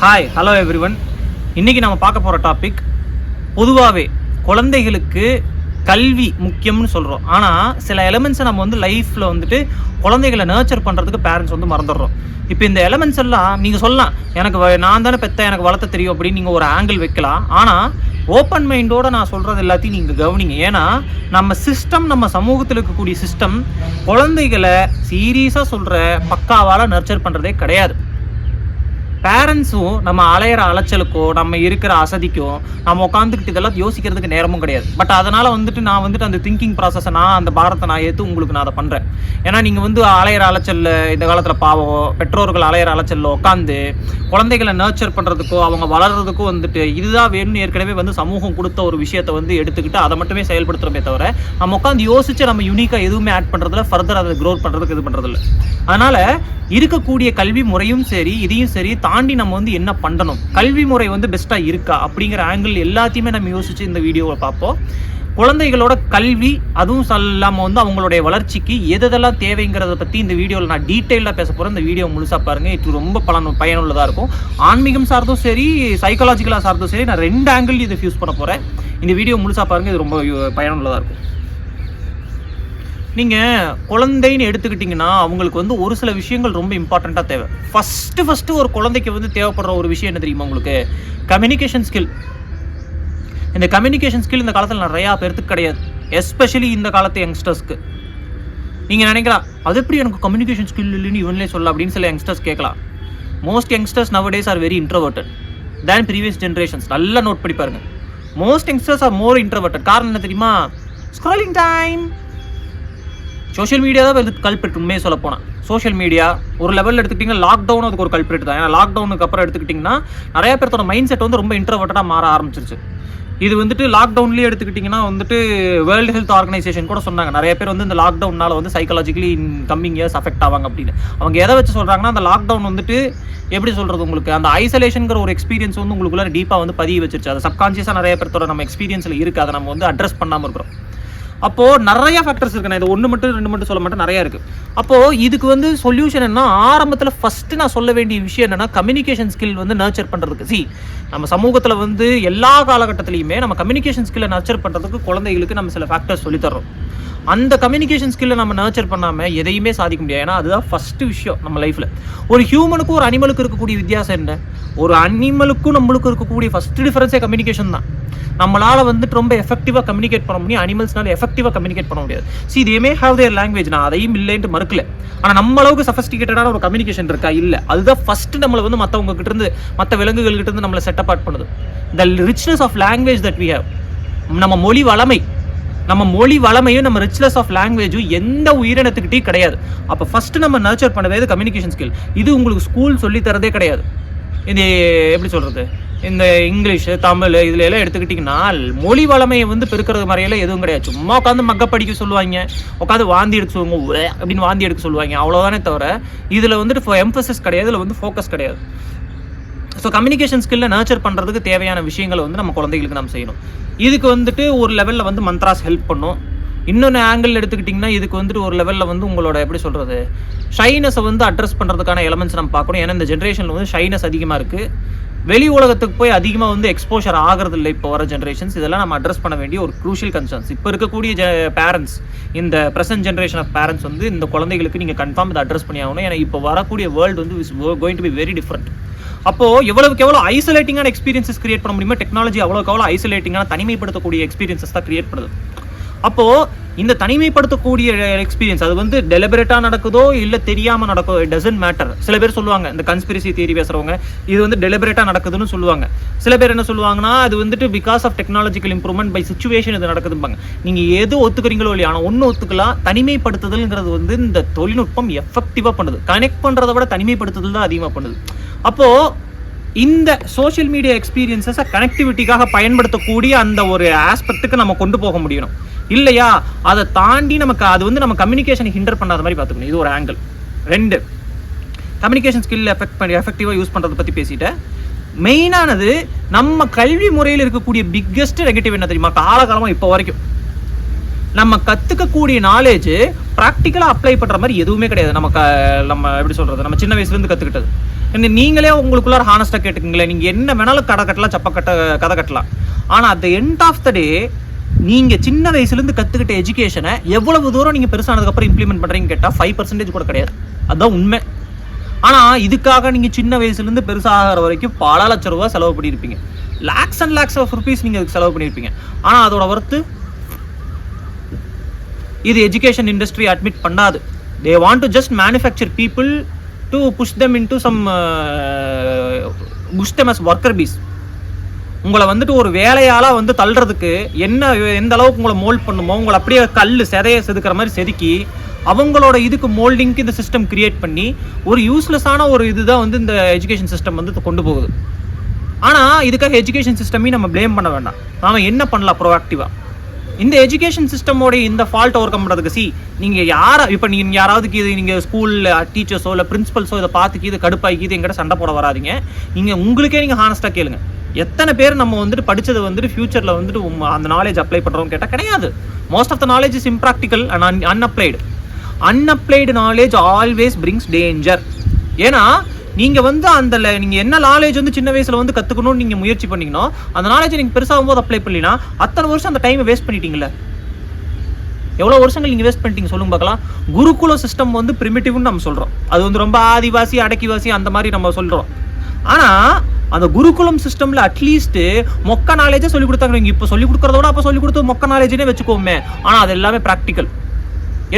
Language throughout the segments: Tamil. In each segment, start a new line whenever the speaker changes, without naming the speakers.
ஹாய் ஹலோ எவ்ரிவன் இன்றைக்கி நம்ம பார்க்க போகிற டாபிக் பொதுவாகவே குழந்தைகளுக்கு கல்வி முக்கியம்னு சொல்கிறோம் ஆனால் சில எலமெண்ட்ஸை நம்ம வந்து லைஃப்பில் வந்துட்டு குழந்தைகளை நர்ச்சர் பண்ணுறதுக்கு பேரண்ட்ஸ் வந்து மறந்துடுறோம். இப்போ இந்த எலமெண்ட்ஸ் எல்லாம் நீங்கள் சொல்லலாம். எனக்கு வ- நான் தானே பெத்த எனக்கு வளர்த்த தெரியும் அப்படின்னு நீங்கள் ஒரு ஆங்கிள் வைக்கலாம். ஆனால் ஓப்பன் மைண்டோட நான் சொல்கிறது எல்லாத்தையும் நீங்கள் கவனிங்க. ஏன்னா நம்ம சிஸ்டம் நம்ம சமூகத்தில் இருக்கக்கூடிய சிஸ்டம் குழந்தைகளை சீரியஸாக சொல்கிற பக்காவால் நர்ச்சர் பண்ணுறதே கிடையாது. பேரண்ட்ஸும் நம்ம அலையிற அலைச்சலுக்கோ நம்ம இருக்கிற அசதிக்கோ நம்ம உட்காந்துக்கிட்டு இதெல்லாம் யோசிக்கிறதுக்கு நேரமும் கிடையாது. பட் அதனால் வந்துட்டு நான் வந்துட்டு அந்த திங்கிங் ப்ராசஸை நான் அந்த பாரத்தை நான் ஏற்று உங்களுக்கு நான் அதை பண்ணுறேன் ஏன்னா நீங்கள் வந்து அலையிற அலைச்சலில் இந்த காலத்தில் பாவம் பெற்றோர்கள் அலையிற அலைச்சலில் உட்காந்து குழந்தைகளை நர்ச்சர் பண்ணுறதுக்கோ அவங்க வளர்றதுக்கோ வந்துட்டு இதுதான் வேணும்னு ஏற்கனவே வந்து சமூகம் கொடுத்த ஒரு விஷயத்தை வந்து எடுத்துக்கிட்டு அதை மட்டுமே செயல்படுத்துகிறோமே தவிர நம்ம உட்காந்து யோசிச்சு நம்ம யூனிக்காக எதுவுமே ஆட் பண்ணுறதுல ஃபர்தர் அதை க்ரோத் பண்ணுறதுக்கு இது பண்ணுறதில்ல அதனால் இருக்கக்கூடிய கல்வி முறையும் சரி இதையும் சரி தாண்டி நம்ம வந்து என்ன பண்ணணும்? கல்வி முறை வந்து பெஸ்ட்டாக இருக்கா? அப்படிங்கிற ஆங்கிள் எல்லாத்தையுமே நம்ம யோசிச்சு இந்த வீடியோவை பார்ப்போம். குழந்தைகளோட கல்வி அதுவும் இல்லாமல் வந்து அவங்களுடைய வளர்ச்சிக்கு எதெல்லாம் தேவைங்கிறத பற்றி இந்த வீடியோவில் நான் டீட்டெயிலாக பேச போகிறேன் இந்த வீடியோ முழுசாக பாருங்கள் இது ரொம்ப பலன் பயனுள்ளதாக இருக்கும். ஆன்மீகம் சார்ந்தும் சரி சைக்காலஜிக்கலாக சார்ந்தும் சரி நான் ரெண்டு ஆங்கிள் இதை ஃபியூஸ் பண்ண போகிறேன் இந்த வீடியோ முழுசாக பாருங்கள் இது ரொம்ப பயனுள்ளதாக இருக்கும். நீங்கள் குழந்தைன்னு எடுத்துக்கிட்டிங்கன்னா அவங்களுக்கு வந்து ஒரு சில விஷயங்கள் ரொம்ப இம்பார்ட்டண்ட்டாக தேவை. ஃபஸ்ட்டு ஃபஸ்ட்டு ஒரு குழந்தைக்கு வந்து தேவைப்படுற ஒரு விஷயம் என்ன தெரியுமா உங்களுக்கு? கம்யூனிகேஷன் ஸ்கில் இந்த கம்யூனிகேஷன் ஸ்கில் இந்த காலத்தில் நிறையா பேர்த்துக்கு கிடையாது. எஸ்பெஷலி இந்த காலத்து யங்ஸ்டர்ஸ்க்கு நீங்கள் நினைக்கலாம் அது எப்படி எனக்கு கம்யூனிகேஷன் ஸ்கில் இல்லைன்னு இவங்களே சொல்ல அப்படின்னு சில யங்ஸ்டர்ஸ் கேட்கலாம். Most youngsters nowadays are very introverted than previous generations நல்லா நோட் பண்ணி பாருங்க. Most youngsters are more introverted காரணம் என்ன தெரியுமா? ஸ்க்ரோலிங் டைம் சோஷியல் மீடியா தான் இதுக்கு கல்பிரிட் உண்மையை சொல்ல போனால் சோஷியல் மீடியா ஒரு லெவலில் எடுத்துக்கிட்டிங்கன்னா லாக்டவுன் அதுக்கு ஒரு கல்பிரிட் தான். ஏன்னா லாக்டவுனுக்கு அப்புறம் எடுத்துக்கிட்டிங்கன்னா நிறைய பேர்த்தோட மைண்ட் செட் வந்து ரொம்ப இன்ட்ரவர்ட்டாக மாற ஆரம்பிச்சிருச்சு. இது வந்துட்டு லாக்டவுன்லேயே எடுத்துக்கிட்டிங்கன்னா வந்துட்டு வேர்ல்டு ஹெல்த் ஆர்கனைசேஷன் கூட சொன்னாங்க. நிறைய பேர் வந்து இந்த லாக்டவுனால் வந்து psychologically in coming years affect ஆவாங்க அப்படின்னு. அவங்க எதை வச்சு சொல்கிறாங்கன்னா அந்த லாக்டவுன் வந்துட்டு எப்படி சொல்கிறது உங்களுக்கு? அந்த ஐசோலேஷனுங்கிற ஒரு எக்ஸ்பீரியன்ஸ் வந்து உங்களுக்குள்ள டீப்பாக வந்து பதிய வச்சிருச்சு. அது சப்கான்ஷியஸாக நிறைய பேர்த்தோட நம்ம எக்ஸ்பீரியன்ஸில் இருக்குது அதை நம்ம வந்து அட்ரஸ் பண்ணாமல் இருக்கிறோம். அப்போது நிறைய ஃபேக்டர்ஸ் இருக்கு. நான் இது ஒன்று மட்டும் ரெண்டு மட்டும் சொல்ல மாட்டேன். நிறையா இருக்குது அப்போது இதுக்கு வந்து சொல்யூஷன் என்ன ஆரம்பத்தில் ஃபஸ்ட்டு நான் சொல்ல வேண்டிய விஷயம் என்னென்னா கம்யூனிகேஷன் ஸ்கில் வந்து நர்ச்சர் பண்ணுறதுக்கு சி நம்ம சமூகத்தில் வந்து எல்லா காலகட்டத்திலையுமே நம்ம கம்யூனிகேஷன் ஸ்கில்லை நர்ச்சர் பண்ணுறதுக்கு குழந்தைகளுக்கு நம்ம சில ஃபேக்டர்ஸ் சொல்லித்தரோம் அந்த கம்யூனிகேஷன் ஸ்கில்லை நம்ம நர்ச்சர் பண்ணாமல் எதையுமே சாதிக்க முடியாது. ஏன்னா அதுதான் ஃபஸ்ட்டு விஷயம் நம்ம லைஃப்பில் ஒரு ஹியூமனுக்கும் ஒரு அனிமலுக்கும் இருக்கக்கூடிய வித்தியாசம் என்ன? ஒரு அனிமலுக்கும் நம்மளுக்கும் இருக்கக்கூடிய ஃபஸ்ட்டு டிஃப்ரென்ஸே கம்யூனிகேஷன் தான். நம்மளால் வந்துட்டு ரொம்ப எஃபெக்டிவாக கம்யூனிகேட் பண்ண முடியும். அனிமல்ஸ்னால எஃபெக்டிவாக கம்யூனிகேட் பண்ண முடியாது. சி இதே மே ஹாவ் தேர் லாங்குவேஜ் நான் அதையும் இல்லைன்ட்டு மறுக்கல. ஆனால் நம்ம அளவுக்கு சஃபஸ்டிகேட்டடான ஒரு கம்யூனிகேஷன் இருக்கா? இல்லை. அதுதான் ஃபஸ்ட்டு நம்மளை வந்து மற்றவங்க கிட்டேருந்து மற்ற விலங்குகள் கிட்டேருந்து நம்மளை செட் அப்பார்ட் பண்ணுது. The richness of language that we have நம்ம மொழி வளமை நம்ம மொழி வளமையும் நம்ம ரிச்னஸ் ஆஃப் லாங்குவேஜும் எந்த உயிரினத்துக்கிட்டையும் கிடையாது. அப்போ ஃபஸ்ட்டு நம்ம நர்ச்சர் பண்ணவே கம்யூனிகேஷன் ஸ்கில் இது உங்களுக்கு ஸ்கூல் சொல்லி தரதே கிடையாது. இது எப்படி சொல்கிறது இந்த இங்கிலீஷ் தமிழ் இதுல எல்லாம் எடுத்துக்கிட்டிங்கன்னா மொழி வளமையை வந்து பெருக்கிறது மாதிரியெல்லாம் எதுவும் கிடையாது. சும்மா உட்காந்து மக்க படிக்க சொல்லுவாங்க. உட்காந்து வாந்தி எடுக்க சொல்லுவாங்க. அப்படின்னு வாந்தி எடுக்க சொல்லுவாங்க. அவ்வளோதானே தவிர இதில் வந்துட்டு எம்பசஸ் கிடையாது. இதில் வந்து ஃபோக்கஸ் கிடையாது. ஸோ கம்யூனிகேஷன் ஸ்கில்லை நர்ச்சர் பண்ணுறதுக்கு தேவையான விஷயங்களை வந்து நம்ம குழந்தைகளுக்கு நம்ம செய்யணும். இதுக்கு வந்துட்டு ஒரு லெவலில் வந்து மந்த்ராஸ் ஹெல்ப் பண்ணும். இன்னொன்று ஆங்கிள் எடுத்துக்கிட்டிங்கன்னா இதுக்கு வந்துட்டு ஒரு லெவலில் வந்து உங்களோட எப்படி சொல்கிறது ஷைனஸை வந்து அட்ரஸ் பண்ணுறதுக்கான எலமெண்ட்ஸ் நம்ம பார்க்கணும். ஏன்னா இந்த ஜென்ரேஷனில் வந்து ஷைனஸ் அதிகமாக இருக்குது வெளி உலகத்துக்கு போய் அதிகமாக வந்து எக்ஸ்போஷர் ஆகிறது இல்லை இப்போ வர ஜென்ரேஷன்ஸ் இதெல்லாம் நம்ம அட்ரஸ் பண்ண வேண்டிய ஒரு க்ரூஷியல் கன்சர்ன்ஸ் இப்போ இருக்கக்கூடிய ஜ பேரண்ட்ஸ் இந்த ப்ரெசன்ட் ஜென்ரேஷன் ஆஃப் பேரண்ட்ஸ் வந்து இந்த குழந்தைகளுக்கு நீங்கள் கன்ஃபார்ம் இதை அட்ரஸ் பண்ணி ஆகணும். ஏன்னா இப்போ வரக்கூடிய வேர்ல்டு வந்து is going to be very different அப்போ எவ்வளவுக்கு எவ்வளோ ஐசோலேட்டிங்கான எக்ஸ்பீரியன்ஸஸ் கிரியேட் பண்ண முடியுமோ டெக்னாலஜி அவ்வளோக்கு எவ்வளோ ஐசோலேட்டிங்கான தனிமைப்படுத்தக்கூடிய எக்ஸ்பீரியன்ஸஸ் தான் கிரியேட் பண்ணுது. அப்போ இந்த தனிமைப்படுத்தக்கூடிய எக்ஸ்பீரியன்ஸ் அது வந்து டெலிபரேட்டாக நடக்குதோ இல்லை தெரியாமல் நடக்கோ டசன்ட் மேட்டர் சில பேர் சொல்லுவாங்க இந்த கன்ஸ்பிரசி தியரி பேசுகிறவங்க இது வந்து டெலிபரேட்டாக நடக்குதுன்னு சொல்லுவாங்க. சில பேர் என்ன சொல்லுவாங்கன்னா அது வந்துட்டு because of technological improvement by situation இது நடக்குதும்பாங்க. நீங்கள் எது ஒத்துக்கிறீங்களோ இல்லையா ஆனால் ஒன்று ஒத்துக்கலாம் தனிமைப்படுத்துதல்ங்கிறது வந்து இந்த தொழில்நுட்பம் எஃபெக்டிவாக பண்ணுது. கனெக்ட் பண்ணுறதை விட தனிமைப்படுத்துதல் தான் அதிகமாக பண்ணுது. அப்போது இந்த சோஷியல் மீடியா எக்ஸ்பீரியன்ஸஸை கனெக்டிவிட்டிக்காக பயன்படுத்தக்கூடிய அந்த ஒரு ஆஸ்பெக்ட்டுக்கு நம்ம கொண்டு போக முடியணும். இல்லையா? அதை தாண்டி நமக்கு அது வந்து நம்ம கம்யூனிகேஷன் ஹிண்டர் பண்ணாத மாதிரி பார்த்துக்கணும். இது ஒரு ஆங்கிள் ரெண்டு கம்யூனிகேஷன் ஸ்கில் எஃபெக்ட் பண்ணி எஃபெக்டிவாக யூஸ் பண்ணுறதை பற்றி பேசிட்டேன். மெயினானது நம்ம கல்வி முறையில் இருக்கக்கூடிய பிக்கெஸ்ட் நெகட்டிவ் என்ன தெரியுமா? காலகாலமாக இப்போ வரைக்கும். நம்ம கற்றுக்கக்கூடிய நாலேஜ் ப்ராக்டிக்கலாக அப்ளை பண்ணுற மாதிரி எதுவுமே கிடையாது. நம்ம க நம்ம எப்படி சொல்கிறது நம்ம சின்ன வயசுலேருந்து கற்றுக்கிட்டது என்ன நீங்களே உங்களுக்குள்ளார ஹானஸ்ட்டாக கேட்டுக்குங்களேன். நீங்கள் என்ன வேணாலும் கடை கட்டலாம் சப்ப கட்ட கதை கட்டலாம். ஆனால் at the end of the day நீங்கள் சின்ன வயசுலேருந்து கற்றுக்கிட்ட எஜுகேஷனை எவ்வளவு தூரம் நீங்கள் பெருசானதுக்கப்புறம் இம்ப்ளிமெண்ட் பண்ணுறீங்கன்னு கேட்டால் ஃபைவ் பர்சன்டேஜ் கூட கிடையாது. அதுதான் உண்மை. ஆனால் இதுக்காக நீங்கள் சின்ன வயசுலேருந்து பெருசாகிற வரைக்கும் பல லட்ச ரூபா செலவு பண்ணியிருப்பீங்க. Lakhs and lakhs of rupees நீங்கள் அதுக்கு செலவு பண்ணியிருப்பீங்க. ஆனால் அதோட ஒர்த்து இது எஜுகேஷன் இண்டஸ்ட்ரி அட்மிட் பண்ணாது. They want to just manufacture people to push them into some push them as worker bees உங்களை வந்துட்டு ஒரு வேலையால வந்து தள்ளுறதுக்கு என்ன எந்த அளவுக்கு உங்களை மோல்ட் பண்ணுமோ உங்களை அப்படியே கல் செதைய செதுக்கிற மாதிரி செதுக்கி அவங்களோட இதுக்கு மோல்டிங்க்கு இந்த சிஸ்டம் கிரியேட் பண்ணி ஒரு யூஸ்லெஸ்ஸான ஒரு இதுதான் வந்து இந்த எஜுகேஷன் சிஸ்டம் வந்து கொண்டு போகுது. ஆனால் இதுக்காக எஜுகேஷன் சிஸ்டமே நம்ம ப்ளேம் பண்ண வேண்டாம். நாம் என்ன பண்ணலாம் ப்ரோஆக்டிவாக இந்த எஜுகேஷன் சிஸ்டமோடைய இந்த ஃபால்ட் ஓவர் கம் பண்ணுறதுக்கு சி நீங்கள் யாரை இப்போ நீங்கள் யாராவதுக்கு இது நீங்கள் ஸ்கூலில் டீச்சர்ஸோ இல்லை பிரின்ஸிபல்ஸோ இதை பார்த்துக்கி இது கடுப்பாக்கி இது எங்கிட்ட சண்டை போட வராதீங்க. நீங்கள் உங்களுக்கே நீங்கள் ஹானஸ்ட்டாக கேளுங்க. எத்தனை பேர் நம்ம வந்துட்டு படித்தது வந்துட்டு ஃபியூச்சரில் வந்துட்டு உம் அந்த நாலேஜ் அப்ளை பண்ணுறோம் கேட்டால் கிடையாது. Most of the knowledge is impractical and unapplied unapplied knowledge always brings danger ஏன்னா நீங்கள் வந்து அந்த நீங்கள் என்ன நாலேஜ் வந்து சின்ன வயசில் வந்து கற்றுக்கணும்னு நீங்கள் முயற்சி பண்ணீங்கன்னா அந்த நாலேஜ் நீங்கள் பெருசாகும் போது அப்ளை பண்ணலினா அத்தனை வருஷம் அந்த டைமை வேஸ்ட் பண்ணிட்டீங்களே எவ்வளோ வருஷங்கள் நீங்கள் வேஸ்ட் பண்ணிட்டீங்க சொல்லுங்க பார்க்கலாம். குருகுல சிஸ்டம் வந்து பிரிமிட்டிவ்னு நம்ம சொல்கிறோம் அது வந்து ரொம்ப ஆதிவாசி அடக்கிவாசி அந்த மாதிரி நம்ம சொல்கிறோம் ஆனால் அந்த குருகுலம் சிஸ்டமில் அட்லீஸ்ட்டு மொக்க நாலேஜே சொல்லி கொடுத்தாங்க. இப்போ சொல்லி கொடுக்குறதோட அப்போ சொல்லி கொடுத்து மொக்க நாலேஜ்னே வச்சுக்கோமே. ஆனால் அது எல்லாமே ப்ராக்டிக்கல்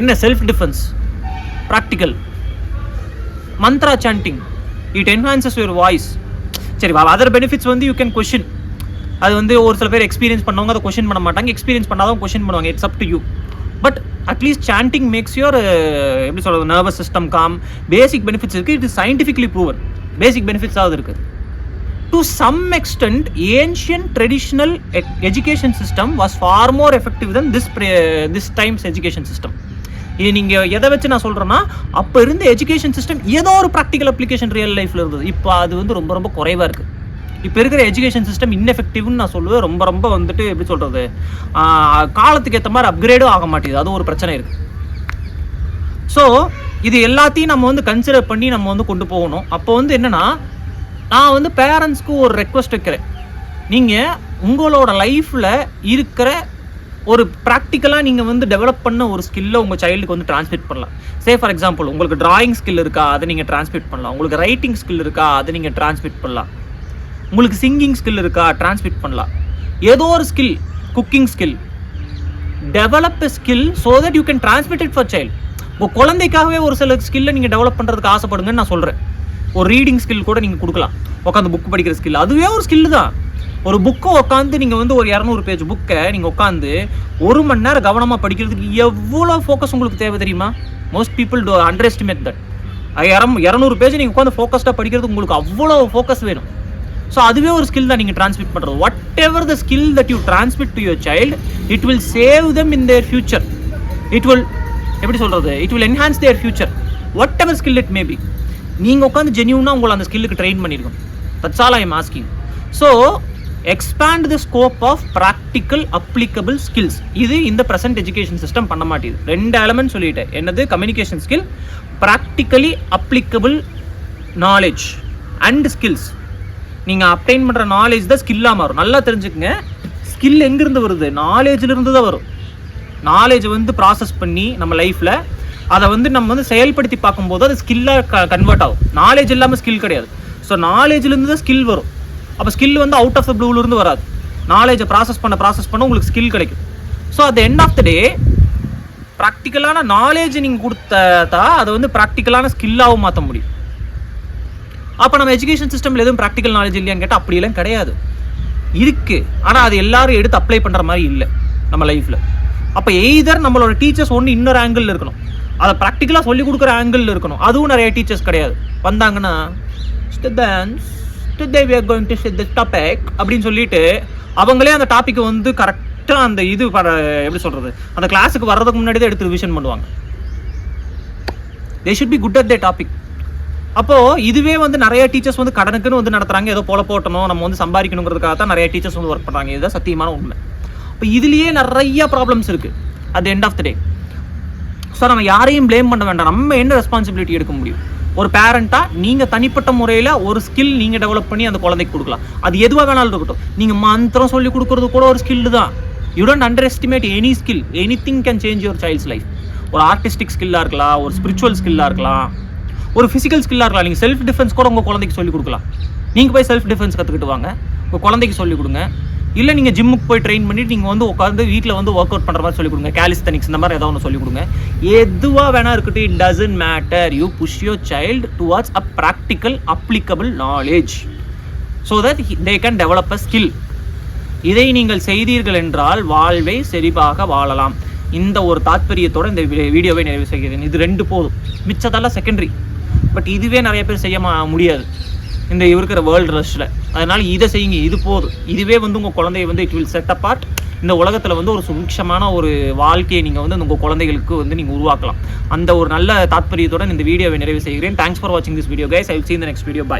என்ன self defence practical mantra chanting it enhances your voice சரி அதர் பெனிஃபிட்ஸ் வந்து யூ கேன் கொஷின் அது வந்து ஒரு சில பேர் எக்ஸ்பீரியன்ஸ் பண்ணவங்க அதை கொஷின் பண்ண மாட்டாங்க. எக்ஸ்பீரியன்ஸ் பண்ணாதான் கொஷின் பண்ணுவாங்க. It's up to you but at least chanting makes your எப்படி சொல்கிறது nervous system calm basic benefits இருக்குது it is scientifically proven basic பெனிஃபிட்ஸாவது இருக்குது to some extent ancient traditional education system was far more effective than this this times education system இது நீங்கள் எதை வச்சு நான் சொல்கிறேன்னா அப்போ இருந்த எஜுகேஷன் சிஸ்டம் ஏதோ ஒரு ப்ராக்டிக்கல் அப்ளிகேஷன் ரியல் லைஃப்பில் இருந்தது. இப்போ அது வந்து ரொம்ப ரொம்ப குறைவாக இருக்குது இப்போ இருக்கிற எஜுகேஷன் சிஸ்டம் இன்எஃபெக்டிவ்னு நான் சொல்லுவேன். ரொம்ப ரொம்ப வந்துட்டு எப்படி சொல்கிறது காலத்துக்கு ஏற்ற மாதிரி அப்கிரேடும் ஆக மாட்டேங்குது. அது ஒரு பிரச்சனை இருக்குது ஸோ இது எல்லாத்தையும் நம்ம வந்து கன்சிடர் பண்ணி நம்ம வந்து கொண்டு போகணும். அப்போ வந்து என்னென்னா நான் வந்து பேரண்ட்ஸ்க்கு ஒரு ரெக்வஸ்ட் வைக்கிறேன். நீங்கள் உங்களோட லைஃப்பில் இருக்கிற ஒரு ப்ராக்டிக்கலாக நீங்கள் வந்து டெவலப் பண்ண ஒரு ஸ்கில்லை உங்கள் சைல்டுக்கு வந்து டிரான்ஸ்மிட் பண்ணலாம். சே ஃபார் எக்ஸாம்பிள் உங்களுக்கு டிராயிங் ஸ்கில் இருக்கா அதை நீங்கள் டிரான்ஸ்மிட் பண்ணலாம். உங்களுக்கு ரைட்டிங் ஸ்கில் இருக்கா அதை நீங்கள் டிரான்ஸ்மிட் பண்ணலாம். உங்களுக்கு சிங்கிங் ஸ்கில் இருக்கா டிரான்ஸ்மிட் பண்ணலாம். ஏதோ ஒரு skill cooking skill develop skill so that you can transmit it for child உங்கள் குழந்தைக்காகவே ஒரு சில ஸ்கில்லை நீங்கள் டெவலப் பண்ணுறதுக்கு ஆசைப்படுங்கன்னு நான் சொல்கிறேன் ஒரு ரீடிங் ஸ்கில் கூட நீங்கள் கொடுக்கலாம். உட்காந்து புக் படிக்கிற ஸ்கில் அதுவே ஒரு ஸ்கில் தான். ஒரு புக்கை உட்காந்து நீங்கள் வந்து ஒரு இரநூறு பேஜ் புக்கை நீங்கள் உட்காந்து ஒரு மணி நேரம் கவனமாக படிக்கிறதுக்கு எவ்வளோ ஃபோக்கஸ் உங்களுக்கு தேவை தெரியுமா? Most people do underestimate that இரம் இரநூறு பேஜ் நீங்கள் உட்காந்து ஃபோக்கஸ்டாக படிக்கிறதுக்கு உங்களுக்கு அவ்வளோ ஃபோக்கஸ் வேணும். ஸோ அதுவே ஒரு ஸ்கில் தான் நீங்கள் ட்ரான்ஸ்மிட் பண்ணுறது whatever the skill that you transmit to your child it will save them in their future it will எப்படி சொல்கிறது it will enhance their future whatever skill it maybe நீங்கள் உட்காந்து ஜென்யூனாக உங்களை அந்த ஸ்கில்லுக்கு ட்ரெயின் பண்ணியிருக்கோம் that's all I am asking so expand the scope of practical applicable skills இது இந்த ப்ரெசென்ட் எஜுகேஷன் சிஸ்டம் பண்ண மாட்டேது. ரெண்டு எலமெண்ட் சொல்லிட்டேன். என்னது? Communication skill practically applicable knowledge and skills நீங்கள் அப்டைன் பண்ணுற நாலேஜ் தான் ஸ்கில்லாக மாறும். நல்லா தெரிஞ்சுக்கங்க. ஸ்கில் எங்கேருந்து வருது? நாலேஜில் இருந்து தான் வரும். நாலேஜ் வந்து ப்ராசஸ் பண்ணி நம்ம லைஃப்பில் அதை வந்து நம்ம வந்து செயல்படுத்தி பார்க்கும்போது அது ஸ்கில்லாக கன்வெர்ட் ஆகும். நாலேஜ் இல்லாமல் ஸ்கில் கிடையாது. ஸோ நாலேஜ்லேருந்து தான் ஸ்கில் வரும். அப்போ ஸ்கில் வந்து அவுட் ஆஃப் த ப்ளூலேருந்து வராது. நாலேஜை ப்ராசஸ் பண்ண ப்ராசஸ் பண்ண உங்களுக்கு ஸ்கில் கிடைக்கும். So at end of the day ப்ராக்டிக்கலான knowledge நீங்கள் கொடுத்தா அதை வந்து ப்ராக்டிக்கலான ஸ்கில்லாகவும் மாற்ற முடியும். அப்போ நம்ம எஜுகேஷன் சிஸ்டமில் எதுவும் ப்ராக்டிக்கல் நாலேஜ் இல்லையான்னு கேட்டால் அப்படியெல்லாம் கிடையாது. இருக்குது ஆனால் அது எல்லாரும் எடுத்து அப்ளை பண்ணுற மாதிரி இல்லை நம்ம லைஃப்பில் அப்போ எய்தர் நம்மளோட டீச்சர்ஸ் ஒன்று இன்னொரு ஆங்கிளில் இருக்கணும். அதை ப்ராக்டிக்கலாக சொல்லிக் கொடுக்குற ஆங்கிள் இருக்கணும். அதுவும் நிறைய டீச்சர்ஸ் கிடையாது. வந்தாங்கன்னா students today we are going to அப்படின்னு சொல்லிட்டு அவங்களே அந்த டாப்பிக்கை வந்து கரெக்டாக அந்த இது எப்படி சொல்கிறது அந்த கிளாஸுக்கு வர்றதுக்கு முன்னாடி தான் எடுத்து ரிவிஷன் பண்ணுவாங்க. They should be good at the topic அப்போது இதுவே வந்து நிறைய டீச்சர்ஸ் வந்து கடனுக்குன்னு வந்து நடத்துகிறாங்க ஏதோ போல போட்டணும் நம்ம வந்து சம்பாதிக்கணுங்கிறதுக்காக தான் நிறைய டீச்சர்ஸ் வந்து ஒர்க் பண்ணுறாங்க இதுதான் சத்தியமான உண்மை. இப்போ இதுலேயே நிறைய ப்ராப்ளம்ஸ் இருக்குது at end of the day so நம்ம யாரையும் ப்ளேம் பண்ண வேண்டாம். நம்ம என்ன ரெஸ்பான்சிபிலிட்டி எடுக்க முடியும்? ஒரு பேரண்ட்டாக நீங்கள் தனிப்பட்ட முறையில் ஒரு ஸ்கில் நீங்கள் டெவலப் பண்ணி அந்த குழந்தைக்கு கொடுக்கலாம். அது எதுவாக வேணாலும் இருக்கட்டும். நீங்கள் மந்திரம் சொல்லி கொடுக்குறது கூட ஒரு ஸ்கில் தான். You don't underestimate any skill anything can change your child's life ஒரு ஆர்டிஸ்டிக் ஸ்கில்லாக இருக்கலாம் ஒரு ஸ்பிரிச்சுவல் ஸ்கில்லாக இருக்கலாம் ஒரு ஃபிசிக்கல் ஸ்கில்லாக இருக்கலாம். நீங்கள் செல்ஃப் டிஃபென்ஸ் கூட உங்கள் குழந்தைக்கு சொல்லிக் கொடுக்கலாம். நீங்கள் போய் செல்ஃப் டிஃபென்ஸ் கற்றுக்கிட்டு வாங்க. உங்கள் குழந்தைக்கு சொல்லிக் கொடுங்க. இல்லை நீங்கள் ஜிம்முக்கு போய் ட்ரெயின் பண்ணிட்டு நீங்கள் வந்து உட்காந்து வீட்டில் வந்து ஒர்க் அவுட் பண்ணுற மாதிரி சொல்லிக் கொடுங்க. கேலிஸ்தனிக்ஸ் இந்த மாதிரி ஏதாவது ஒன்று சொல்லிக் கொடுங்க. எதுவாக வேணா இருக்கட்டும் it doesn't matter you push your child towards a practical applicable knowledge so that they can develop a skill இதை நீங்கள் செய்தீர்கள் என்றால் வாழ்வை செழிப்பாக வாழலாம். இந்த ஒரு தாத்பரியத்தோட இந்த வீடியோவை நிறைவு செய்கிறேன். இது ரெண்டு போதும். மிச்சதெல்லாம் செகண்டரி பட் இதுவே நிறைய பேர் செய்ய மா- முடியாது. இந்த இருக்கிற வேர்ல்டு ரஷ்ஷில் அதனால் இதை செய்யுங்க இது போதும். இதுவே வந்து உங்கள் குழந்தைய வந்து இட் வில் செட் அப்பார்ட் இந்த உலகத்தில் வந்து ஒரு சுபிக்ஷமான ஒரு வாழ்க்கையை நீங்கள் வந்து உங்கள் குழந்தைகளுக்கு வந்து நீங்கள் உருவாக்கலாம். அந்த ஒரு நல்ல தாத்பரியத்துடன் இந்த வீடியோவை நிறைவு செய்கிறேன். தேங்க்ஸ் ஃபார் வாட்சிங் this video guys I will seen the next video bye